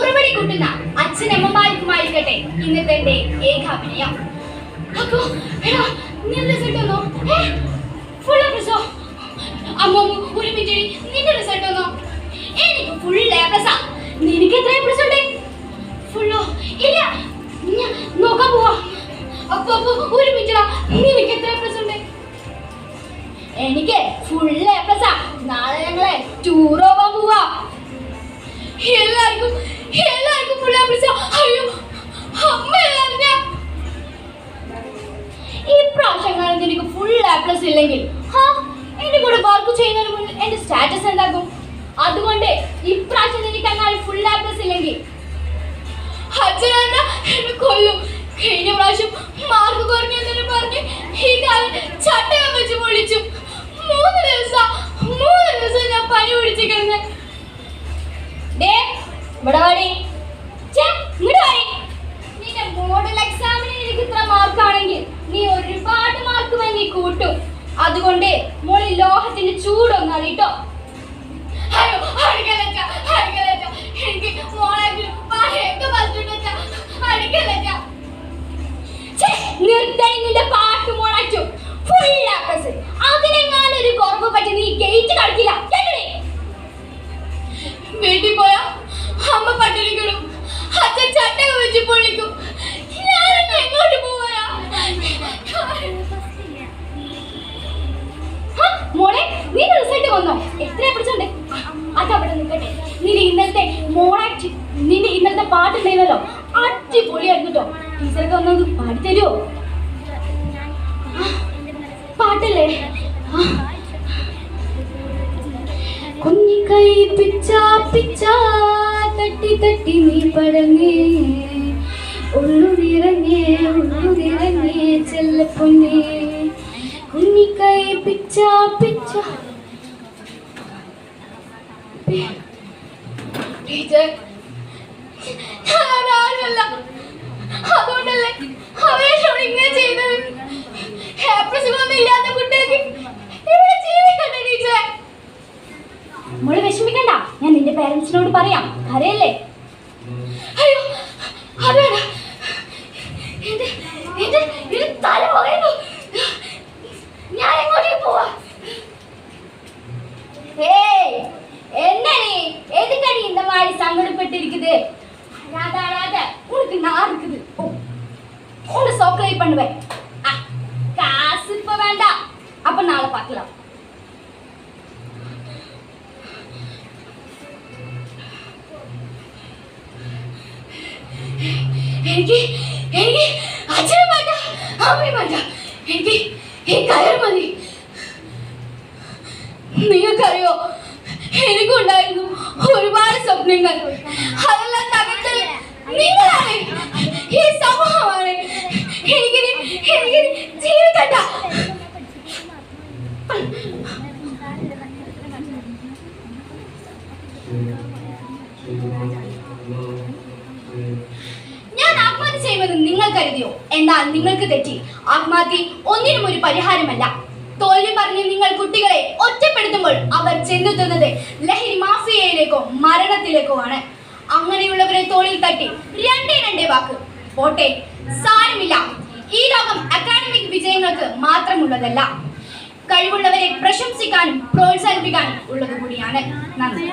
ഉറവടി കൂട്ടുന്ന അച്ഛനമ്മമാർക്കുമായിരിക്കട്ടെ ഇന്നത്തെ എന്റെ ഏകാഭിനയം അപ്പോ എടാ നിന്റെ റിസൾട്ട് വന്നോ? ഫുൾ പ്ലസോ അമ്മമ്മ ഒരു മിനിറ്റ് നിന്റെ റിസൾട്ട് വന്നോ? എനിക്ക് ഫുൾ എ പ്ലസാ നിനക്ക് എത്ര എ പ്ലസ് ഉണ്ട് ഫുള്ളോ ഇല്ല. ഞാൻ നോക്കാൻ പോവാ. അപ്പൊ അപ്പൊ ഒരു മിനിറ്റ് നിനക്ക് എത്ര എ പ്ലസ് ഉണ്ട്? എനിക്ക് ഫുൾ എ പ്ലസാ നാളെ ഞങ്ങളെ ടൂർ പോവാൻ പോവാ. പ്രാവശ്യം എനിക്ക് ഫുൾ ആപ്ലസ് ഇല്ലെങ്കിൽ എന്റെ കൂടെ വർക്ക് ചെയ്യുന്നതിന് മുന്നിൽ എന്റെ സ്റ്റാറ്റസ് എന്താകും? അതുകൊണ്ട് ഇപ്രാവശ്യം എനിക്ക് അങ്ങനെ ഫുൾ ആപ്ലസ് ഇല്ലെങ്കിൽ അച്ഛനെന്ന എന്നെ കൊല്ലും. കഴിഞ്ഞ പ്രാവശ്യം മാർക്ക് കുറഞ്ഞെന്നു പറഞ്ഞ് ഈ കാലം ചട്ടകം വെച്ച് പൊളിച്ചു. മൂന്ന് ദിവസം മൂന്ന് ദിവസം ഞാൻ പനി പിടിച്ചു കിടന്ന്. ദേ, ഇവിടെ അതുകൊണ്ട് മോളി ലോഹത്തിന്റെ ചൂടൊന്നും അറിയിട്ടോ? നിന്റെ പാട്ട് ഒരു നീ ഗേറ്റ് കേട്ടേ വീട്ടിൽ പോയാ അമ്മ പട്ടിണി കിടും അച്ഛൻ ചട്ടക വെച്ച് പൊള്ളിക്കും. നിൽക്കട്ടെ. നിന്റെ ഇന്നലത്തെ മോളാക്ട് നിന്റെ ഇന്നലത്തെ പാട്ടുണ്ടായിരുന്നല്ലോ അടിപൊളിയായിരുന്നു കേട്ടോ ടീച്ചർക്ക് ഒന്നത് പാടിത്തരുമോ പാട്ടല്ലേ? ആ കുഞ്ഞിക്കൈ പിച്ചാ പിച്ചാ തട്ടി തട്ടി നീ പടങ്ങേ. ഉള്ളുതിറങ്ങേ ഉള്ളുതിറങ്ങേ ചെല്ലപ്പൊന്നേ. കുഞ്ഞിക്കൈ പിച്ചാ പിച്ച ടീച്ചർ. ഞാൻ ആരുമല്ല അതുകൊണ്ടല്ലേ അവരോട് ഇങ്ങനെ ചെയ്തത്. ഹാപ്രസുകളൊന്നും ഇല്ലാത്ത കുട്ടികൾക്ക് ഇവിടെ ജീവിക്കട്ടെ ടീച്ചർ മോൾ വിഷമിക്കണ്ട. ഞാൻ നിന്റെ പേരൻസിനോട് പറയാം. കരയല്ലേ അയ്യോ അതെ இருக்குது அழாத அழாத உனக்கு நான் இருக்குது ஓ, உன்னை சோக்கலை பண்ணுவேன் ஆ, காசு இப்ப வேண்டாம் அப்ப நாளை பார்க்கலாம் എനിക്ക് എനിക്ക് അച്ഛനും വേണ്ട അമ്മയും വേണ്ട എനിക്ക് ഈ കയർ മതി നിങ്ങൾക്കറിയോ എനിക്കുണ്ടായിരുന്നു ഒരുപാട് സ്വപ്നങ്ങൾ ഞാൻ ആത്മഹത്യ ചെയ്യുമെന്ന് നിങ്ങൾ കരുതിയോ? എന്നാൽ നിങ്ങൾക്ക് തെറ്റി. ആത്മഹത്യ ഒന്നിനും ഒരു പരിഹാരമല്ല. തോൽവി പറഞ്ഞ് നിങ്ങൾ കുട്ടികളെ ഒറ്റപ്പെടുത്തുമ്പോൾ അവർ ചെന്നെത്തുന്നത് ലഹരി മാഫിയയിലേക്കോ മരണത്തിലേക്കോ ആണ്. അങ്ങനെയുള്ളവരെ തോളിൽ തട്ടി രണ്ടേ രണ്ടേ വാക്ക്. പോട്ടെ സാരമില്ല. ഈ ലോകം അക്കാഡമിക് വിജയങ്ങൾക്ക് മാത്രമുള്ളതല്ല. കഴിവുള്ളവരെ പ്രശംസിക്കാനും പ്രോത്സാഹിപ്പിക്കാനും ഉള്ളത് കൂടിയാണ്. നന്ദി.